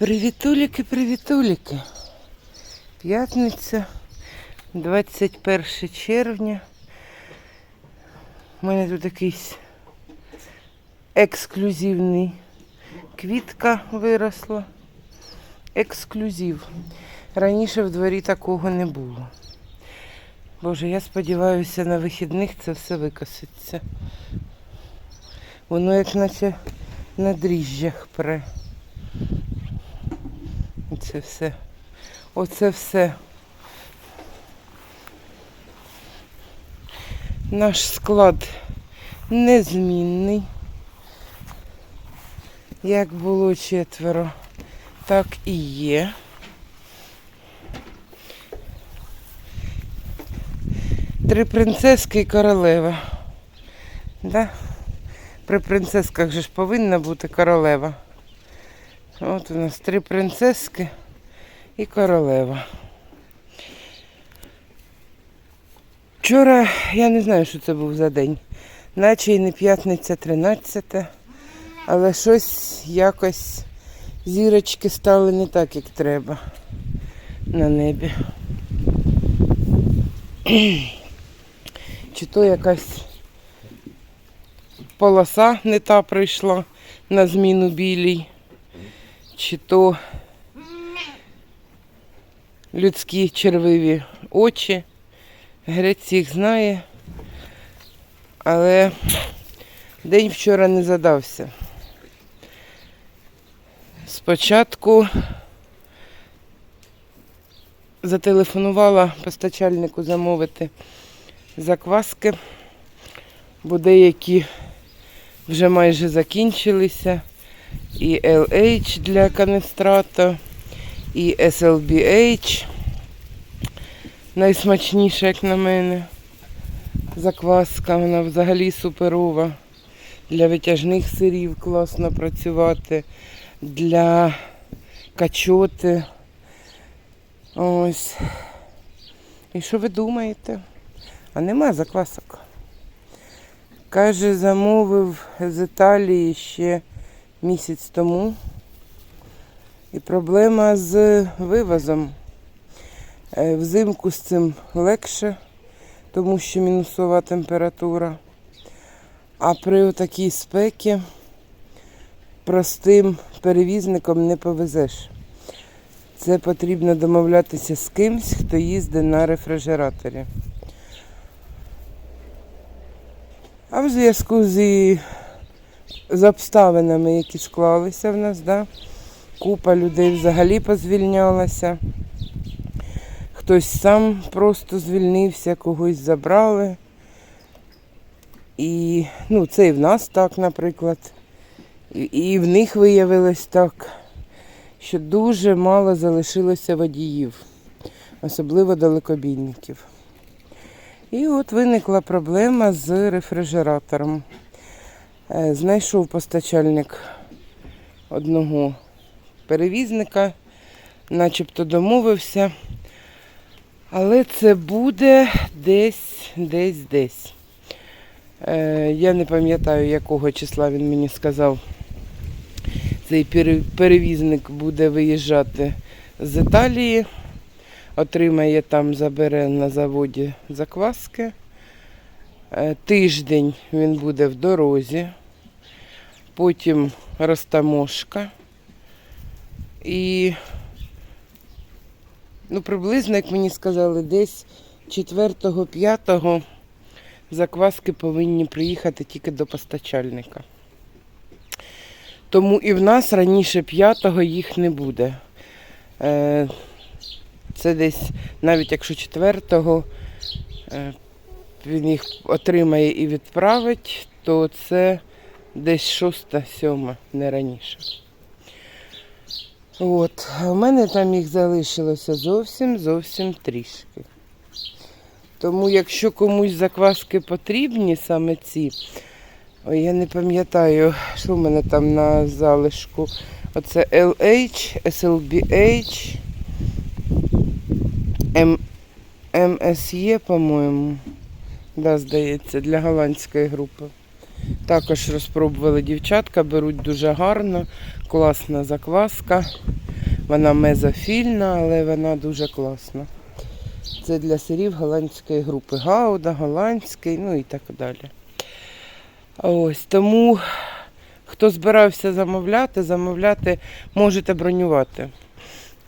Привітуліки, привітуліки. П'ятниця, 21 червня. У мене тут якийсь ексклюзивний квітка виросла. Ексклюзив. Раніше в дворі такого не було. Боже, я сподіваюся, на вихідних це все викоситься. Воно як наче на дріжджах пре. Оце все. Оце все. Наш склад незмінний. Як було четверо, так і є. Три принцески і королева. Да? При принцесках же ж повинна бути королева. От у нас три принцески і королева. Вчора я не знаю, що це був за день. Наче і не п'ятниця 13, але щось якось зірочки стали не так, як треба на небі. Чи то якась полоса не та прийшла на зміну білій чи то людські червиві очі. Грець їх знає, але день вчора не задався. Спочатку зателефонувала постачальнику замовити закваски, бо деякі вже майже закінчилися і LH для канестрата, і SLBH. Найсмачніша, як на мене. Закваска, вона взагалі суперова. Для витяжних сирів класно працювати, для качоти. Ось. І що ви думаєте? А нема заквасок. Каже, замовив з Італії ще місяць тому. І проблема з вивозом. Е, Взимку з цим легше, тому що мінусова температура. А при такій спекі простим перевізником не повезеш. Це потрібно домовлятися з кимсь, хто їздить на рефрижераторі. А в зв'язку з з обставинами, які склалися в нас, да? купа людей взагалі позвільнялася. Хтось сам просто звільнився, когось забрали. І ну, це і в нас так, наприклад. І, в них виявилось так, що дуже мало залишилося водіїв, особливо далекобійників. І от виникла проблема з рефрижератором. Е, Знайшов постачальник одного перевізника, начебто домовився. Але це буде десь, десь, десь. Е, Я не пам'ятаю, якого числа він мені сказав. Цей перевізник буде виїжджати з Італії, отримає там, забере на заводі закваски. Е, Тиждень він буде в дорозі, потім розтаможка. І ну, приблизно, як мені сказали, десь 4-5 закваски повинні приїхати тільки до постачальника. Тому і в нас раніше 5-го їх не буде. Е, Це десь, навіть якщо 4-го е, він їх отримає і відправить, то це десь 6-7, не раніше. От, в мене там їх залишилося зовсім зовсім трішки. Тому якщо комусь закваски потрібні саме ці, ой, я не пам'ятаю, що в мене там на залишку. Оце LH, SLBH, M, MSE, по-моєму. Да, здається, для голландської групи. Також розпробували дівчатка, беруть дуже гарно, класна закваска. Вона мезофільна, але вона дуже класна. Це для сирів голландської групи. Гауда, голландський, ну і так далі. Ось тому, хто збирався замовляти, замовляти можете бронювати.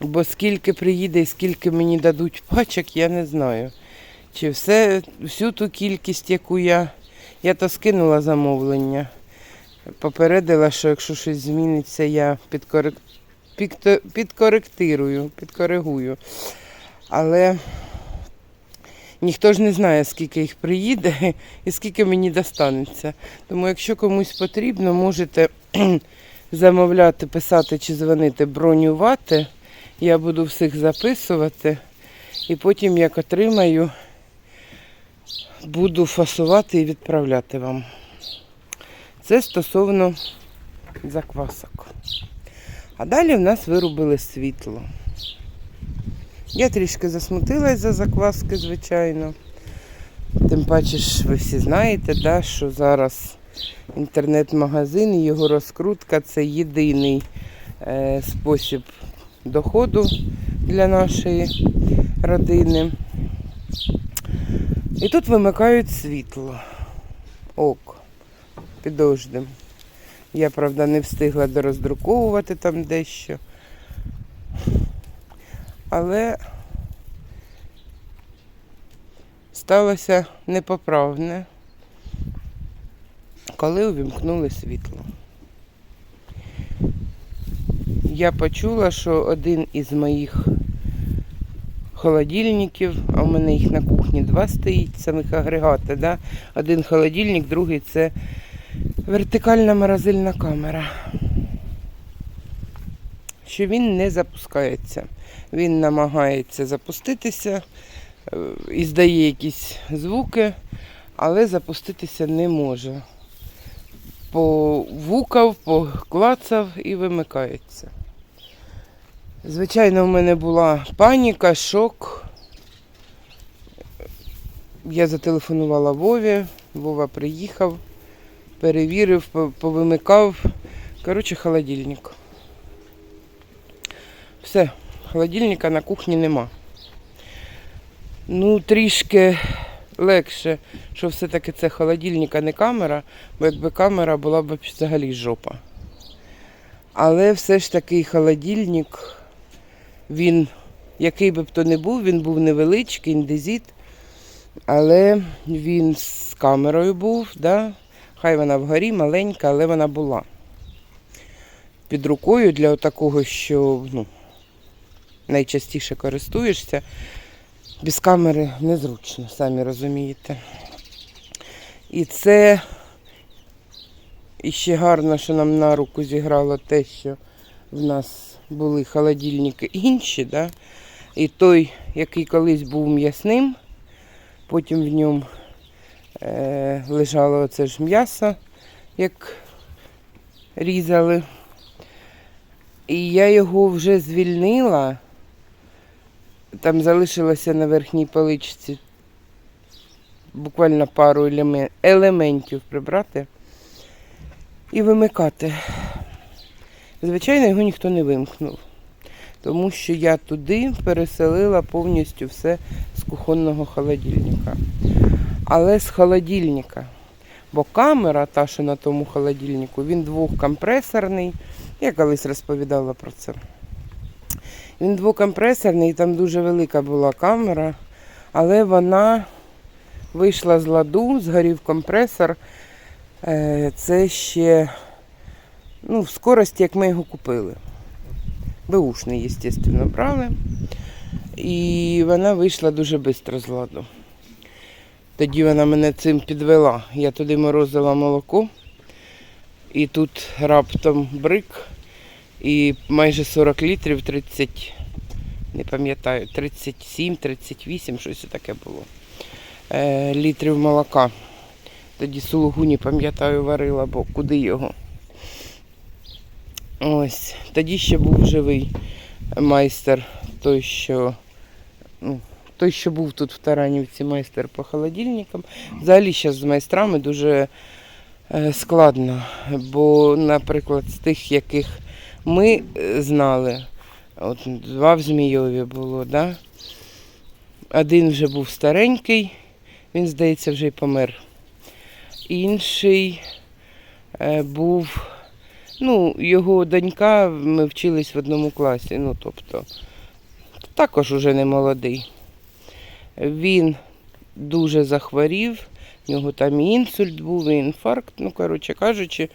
Бо скільки приїде і скільки мені дадуть пачок, я не знаю. Чи все, всю ту кількість, яку я. Я то скинула замовлення. Попередила, що якщо щось зміниться, я підкорек... підкоректирую, підкоригую. Але ніхто ж не знає, скільки їх приїде і скільки мені достанеться. Тому, якщо комусь потрібно, можете замовляти, писати чи дзвонити, бронювати. Я буду всіх записувати. І потім, як отримаю, буду фасувати і відправляти вам. Це стосовно заквасок. А далі в нас вирубили світло. Я трішки засмутилась за закваски, звичайно. Тим паче ж ви всі знаєте, да, що зараз інтернет-магазин і його розкрутка це єдиний е, спосіб доходу для нашої родини. І тут вимикають світло. Ок. Підождем. Я, правда, не встигла дороздруковувати там дещо. Але сталося непоправне, коли увімкнули світло. Я почула, що один із моїх холодильників, а в мене їх на кухні два стоїть, самих агрегати, да? один холодильник, другий це вертикальна морозильна камера. Що він не запускається. Він намагається запуститися е, і здає якісь звуки, але запуститися не може. Повукав, поклацав і вимикається. Звичайно, в мене була паніка, шок. Я зателефонувала Вові, Вова приїхав, перевірив, повимикав. Коротше, холодильник. Все, холодильника на кухні нема. Ну, трішки легше, що все-таки це холодильник, а не камера, бо якби камера була б взагалі жопа. Але все ж таки холодильник, він, який би б то не був, він був невеличкий, індезіт, але він з камерою був, да? хай вона вгорі маленька, але вона була. Під рукою для такого, що ну, найчастіше користуєшся, без камери незручно, самі розумієте. І це іще гарно, що нам на руку зіграло те, що в нас були холодильники інші, да? і той, який колись був м'ясним, потім в ньому е, лежало оце ж м'ясо, як різали. І я його вже звільнила. Там залишилося на верхній поличці буквально пару елементів прибрати і вимикати. Звичайно, його ніхто не вимкнув, тому що я туди переселила повністю все з кухонного холодильника. Але з холодильника. Бо камера, та, що на тому холодильнику, він двохкомпресорний. Я колись розповідала про це. Він двокомпресорний, там дуже велика була камера, але вона вийшла з ладу, згорів компресор. Е, Це ще ну, в скорості, як ми його купили. Беушний, звісно, брали. І вона вийшла дуже швидко з ладу. Тоді вона мене цим підвела. Я туди морозила молоко, і тут раптом брик, і майже 40 літрів, 30, не пам'ятаю, 37, 38, щось таке було. Е, літрів молока. Тоді сулугу не пам'ятаю, варила, бо куди його. Ось. Тоді ще був живий майстер, той, що, ну, той, що був тут в Таранівці, майстер по холодильникам. Взагалі зараз з майстрами дуже е, складно. Бо, наприклад, з тих, яких ми е, знали, от два в Змійові було, да? один вже був старенький, він, здається, вже й помер. Інший е, був, ну, його донька, ми вчились в одному класі, ну, тобто, також уже не молодий. Він дуже захворів, в нього там і інсульт був, і інфаркт, ну, коротше кажучи,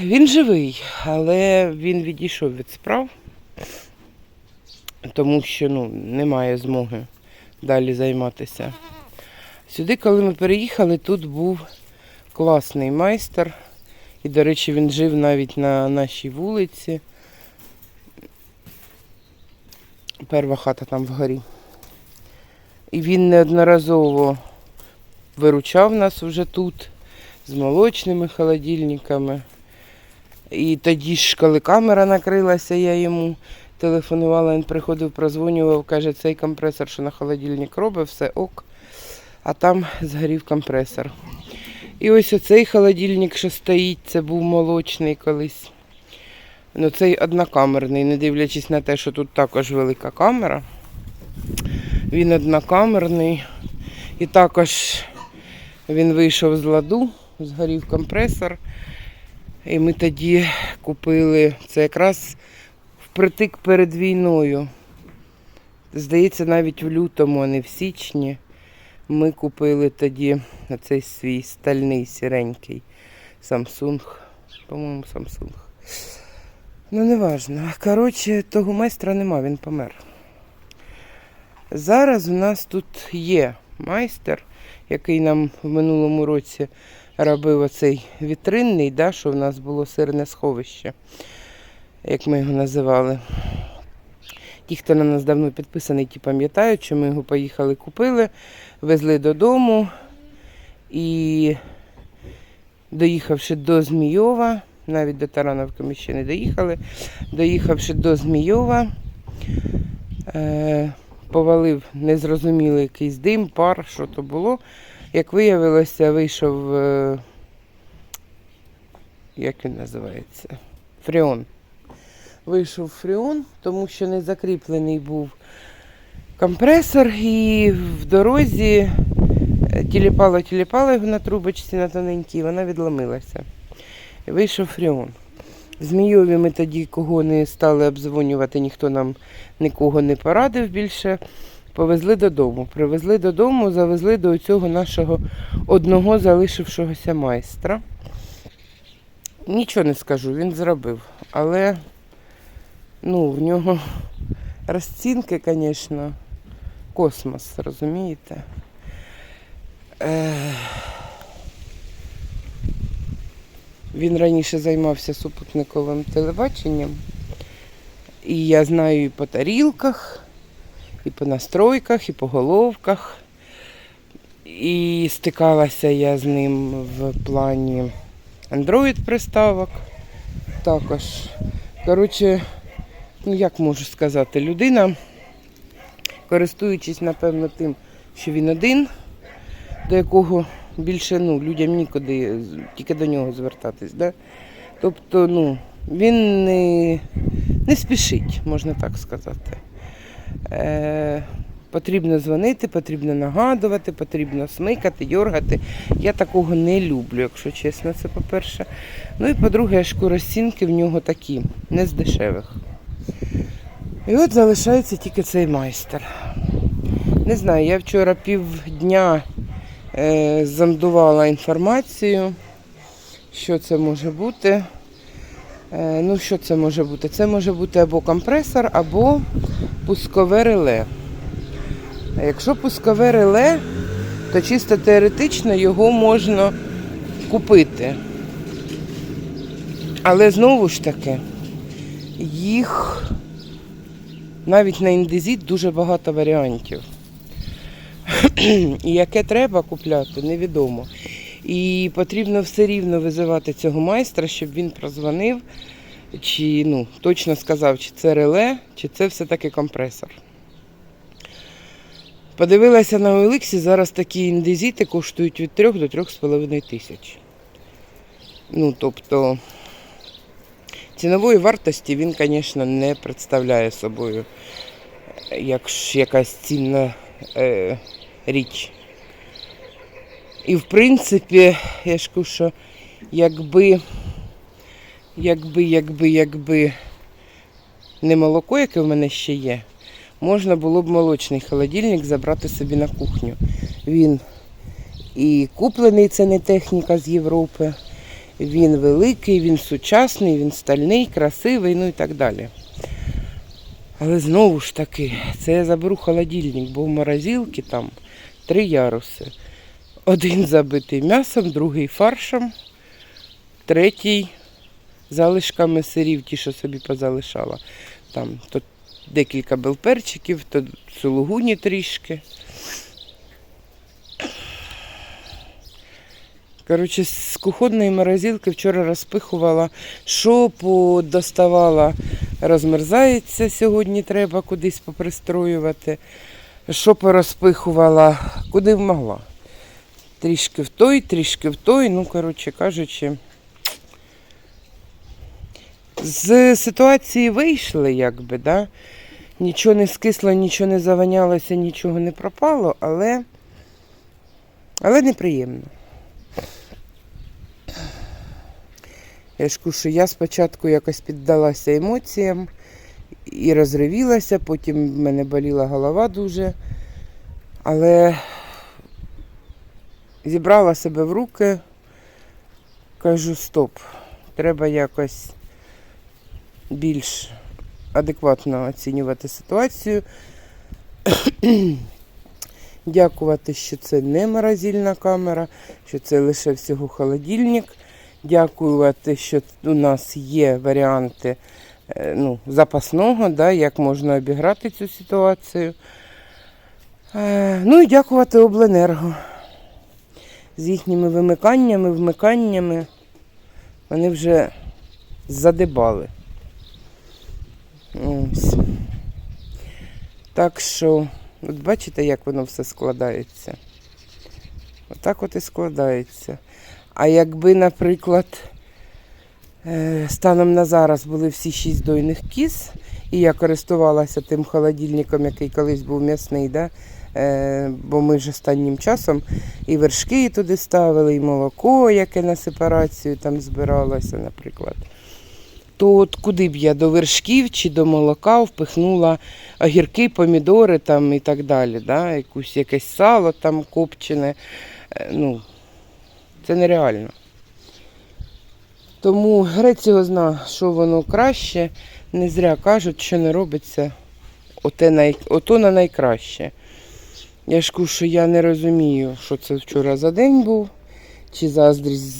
він живий, але він відійшов від справ, тому що ну, немає змоги далі займатися. Сюди, коли ми переїхали, тут був класний майстер. І, до речі, він жив навіть на нашій вулиці. Перша хата там вгорі. І він неодноразово виручав нас вже тут з молочними холодильниками. І тоді ж, коли камера накрилася, я йому телефонувала, він приходив, прозвонював, каже, цей компресор, що на холодильник робить, все ок. А там згорів компресор. І ось оцей холодильник, що стоїть, це був молочний колись. Ну, цей однокамерний, не дивлячись на те, що тут також велика камера. Він однокамерний. І також він вийшов з ладу, згорів компресор. І ми тоді купили це якраз впритик перед війною. Здається, навіть в лютому, а не в січні. Ми купили тоді цей свій стальний сіренький Samsung. По-моєму, Samsung. Ну, не важно. Коротше, того майстра нема, він помер. Зараз у нас тут є майстер, який нам в минулому році робив оцей вітринний, да, що в нас було сирне сховище, як ми його називали. Ті, хто на нас давно підписаний, ті пам'ятають, що ми його поїхали купили, везли додому і доїхавши до Змійова, навіть до Тарановки ми ще не доїхали, доїхавши до Змійова, е, повалив незрозумілий якийсь дим, пар, що то було. Як виявилося, вийшов, е, як він називається? Фріон. Вийшов фріон, тому що не закріплений був компресор, і в дорозі тіліпало тіліпало його на трубочці на тоненькій, вона відломилася. Вийшов фріон. Змійові ми тоді кого не стали обдзвонювати, ніхто нам нікого не порадив більше. Повезли додому. Привезли додому, завезли до цього нашого одного залишившогося майстра. Нічого не скажу, він зробив. Але ну, в нього розцінки, звісно, космос, розумієте? Він раніше займався супутниковим телебаченням. І я знаю і по тарілках, і по настройках, і по головках. І стикалася я з ним в плані Android приставок також. Коротше, ну як можу сказати, людина, користуючись, напевно, тим, що він один, до якого більше ну, людям нікуди, тільки до нього звертатись. Да? Тобто, ну, він не, не спішить, можна так сказати. Е, потрібно дзвонити, потрібно нагадувати, потрібно смикати, дьоргати. Я такого не люблю, якщо чесно, це по-перше. Ну і по-друге, шкуростінки в нього такі, не з дешевих. І от залишається тільки цей майстер. Не знаю, я вчора півдня е, зондувала інформацію, що це може бути. Е, ну, що це може бути? Це може бути або компресор, або пускове реле. А якщо пускове реле, то чисто теоретично його можна купити. Але знову ж таки, їх навіть на індезіт дуже багато варіантів. І яке треба купляти, невідомо. І потрібно все рівно визивати цього майстра, щоб він прозвонив, чи ну, точно сказав, чи це реле, чи це все-таки компресор. Подивилася на Олексі, зараз такі індезіти коштують від 3 до 3,5 тисяч. Ну, тобто, цінової вартості він, звісно, не представляє собою як якась цінна е, річ. І в принципі, я ж кажу, що якби, якби, якби, якби не молоко, яке в мене ще є, можна було б молочний холодильник забрати собі на кухню. Він і куплений, це не техніка з Європи. Він великий, він сучасний, він стальний, красивий, ну і так далі. Але знову ж таки, це я заберу холодильник, бо в морозилці там три яруси. Один забитий м'ясом, другий фаршем, третій залишками сирів, ті, що собі позалишала. Там то декілька белперчиків, то сулугуні трішки. Коротше, з кухонної морозилки вчора розпихувала, що доставала, розмерзається сьогодні, треба кудись попристроювати. Що порозпихувала, куди могла. Трішки в той, трішки в той, ну, коротше кажучи. З ситуації вийшли, якби, да? Нічого не скисло, нічого не заванялося, нічого не пропало, але, але неприємно. Я ж кажу, я спочатку якось піддалася емоціям і розривілася, потім в мене боліла голова дуже. Але зібрала себе в руки, кажу, стоп, треба якось більш адекватно оцінювати ситуацію. Дякувати, що це не морозильна камера, що це лише всього холодильник. Дякувати, що у нас є варіанти е, ну, запасного, да, як можна обіграти цю ситуацію. Е, Ну і дякувати Обленерго. З їхніми вимиканнями, вмиканнями вони вже задибали. Ось. Так що, от бачите, як воно все складається. Отак от і складається. А якби, наприклад, е, станом на зараз були всі шість дойних кіз, і я користувалася тим холодильником, який колись був м'ясний, да? Е, бо ми ж останнім часом і вершки туди ставили, і молоко, яке на сепарацію там збиралося, наприклад. То от куди б я до вершків чи до молока впихнула огірки, помідори там і так далі, да? Якусь, якесь сало там копчене. Е, Ну, це нереально. Тому грець зна, що воно краще. Не зря кажуть, що не робиться оте най... ото на найкраще. Я ж кажу, що я не розумію, що це вчора за день був, чи заздрість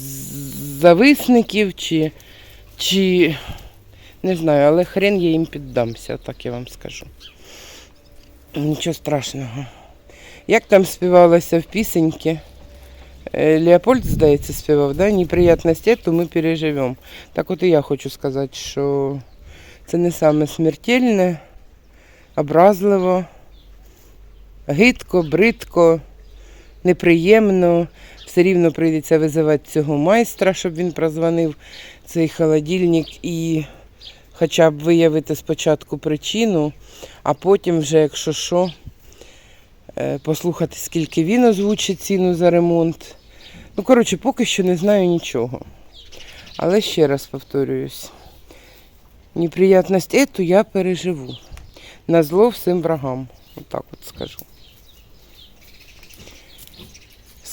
зависників, чи, чи не знаю, але хрен я їм піддамся, так я вам скажу. Нічого страшного. Як там співалося в пісеньки? Е, Леопольд, здається, співав, да? неприятність эту ми переживемо. Так от і я хочу сказати, що це не саме смертельне, образливо, гидко, бридко, неприємно. Все рівно прийдеться визивати цього майстра, щоб він прозвонив цей холодильник і хоча б виявити спочатку причину, а потім вже, якщо що, е, послухати, скільки він озвучить ціну за ремонт. Ну, коротше, поки що не знаю нічого. Але ще раз повторююсь, неприятність ету я переживу. На зло всім врагам. Отак от скажу.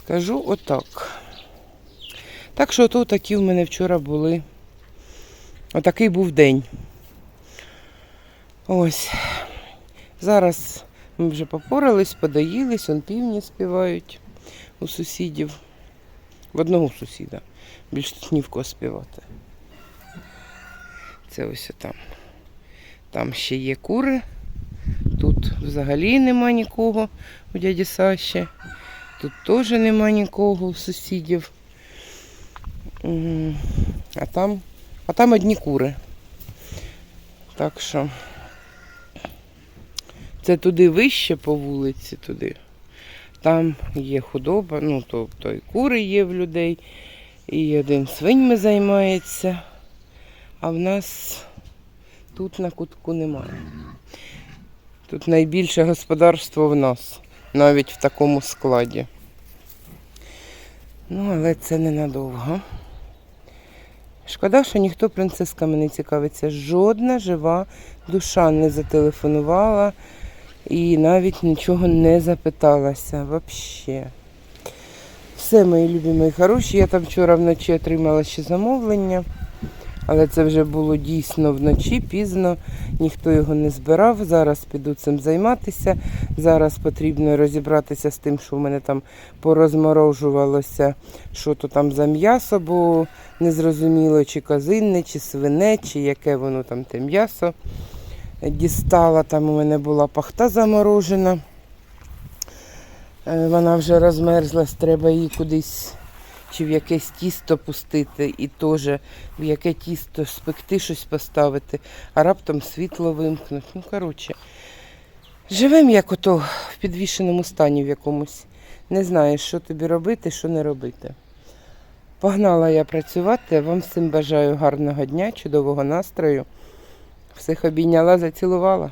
Скажу отак. Так що ото такі в мене вчора були. Отакий був день. Ось. Зараз ми вже попорались, подоїлись, он півні співають у сусідів. В одного сусіда. Більш тут ні в кого співати. Це ось там. Там ще є кури. Тут взагалі нема нікого у дяді Саші. Тут теж нема нікого у сусідів. А там, а там одні кури. Так що це туди вище по вулиці, туди. Там є худоба, ну тобто і кури є в людей, і один свиньми займається. А в нас тут на кутку немає. Тут найбільше господарство в нас, навіть в такому складі. Ну, але це ненадовго. Шкода, що ніхто принцесками не цікавиться. Жодна жива душа не зателефонувала і навіть нічого не запиталася. Взагалі. Все, мої любі, мої хороші. Я там вчора вночі отримала ще замовлення, але це вже було дійсно вночі, пізно, ніхто його не збирав. Зараз піду цим займатися. Зараз потрібно розібратися з тим, що в мене там порозморожувалося, що то там за м'ясо, бо незрозуміло, чи козинне, чи свине, чи яке воно там те м'ясо. Дістала, там у мене була пахта заморожена. Е, Вона вже розмерзлась, треба її кудись чи в якесь тісто пустити, і теж в яке тісто спекти щось поставити, а раптом світло вимкнуть. Ну, коротше, живемо як ото в підвішеному стані в якомусь. Не знаєш, що тобі робити, що не робити. Погнала я працювати. Вам всім бажаю гарного дня, чудового настрою. Всіх обійняла, зацілувала.